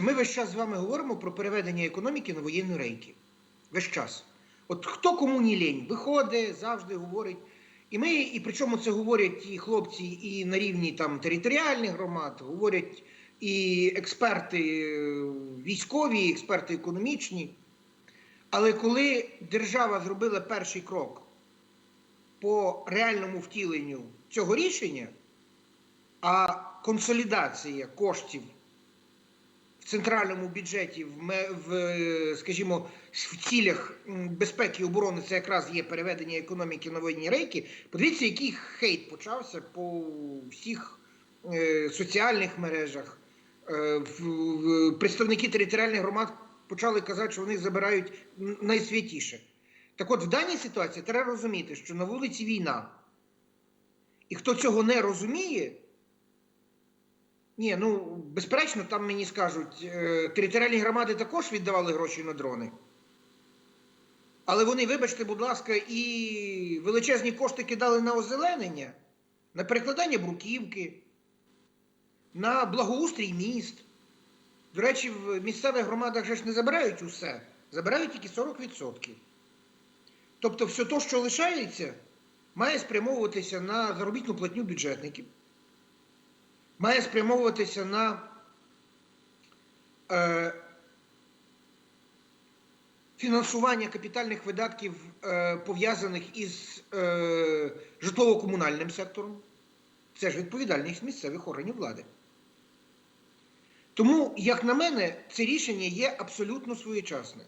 Ми весь час з вами говоримо про переведення економіки на воєнні рейки. Весь час. От хто кому не лінь, виходить, завжди говорить. І ми, і причому це говорять і хлопці, і на рівні там територіальних громад, говорять і експерти е, військові, і експерти економічні. Але коли держава зробила перший крок по реальному втіленню цього рішення, а консолідація коштів центральному бюджеті, в, скажімо, в цілях безпеки і оборони це якраз є переведення економіки на воєнні рейки. Подивіться, який хейт почався по всіх е, соціальних мережах. Е, представники територіальних громад почали казати, що вони забирають найсвятіше. Так от, в даній ситуації треба розуміти, що на вулиці війна. І хто цього не розуміє, ні, ну безперечно, там мені скажуть, е, територіальні громади також віддавали гроші на дрони. Але вони, вибачте, будь ласка, і величезні кошти кидали на озеленення, на перекладання бруківки, на благоустрій міст. До речі, в місцевих громадах же ж не забирають усе, забирають тільки 40%. Тобто, все те, що лишається, має спрямовуватися на заробітну платню бюджетників має спрямовуватися на е, фінансування капітальних видатків, е, пов'язаних із е, житлово-комунальним сектором. Це ж відповідальність місцевих органів влади. Тому, як на мене, це рішення є абсолютно своєчасне.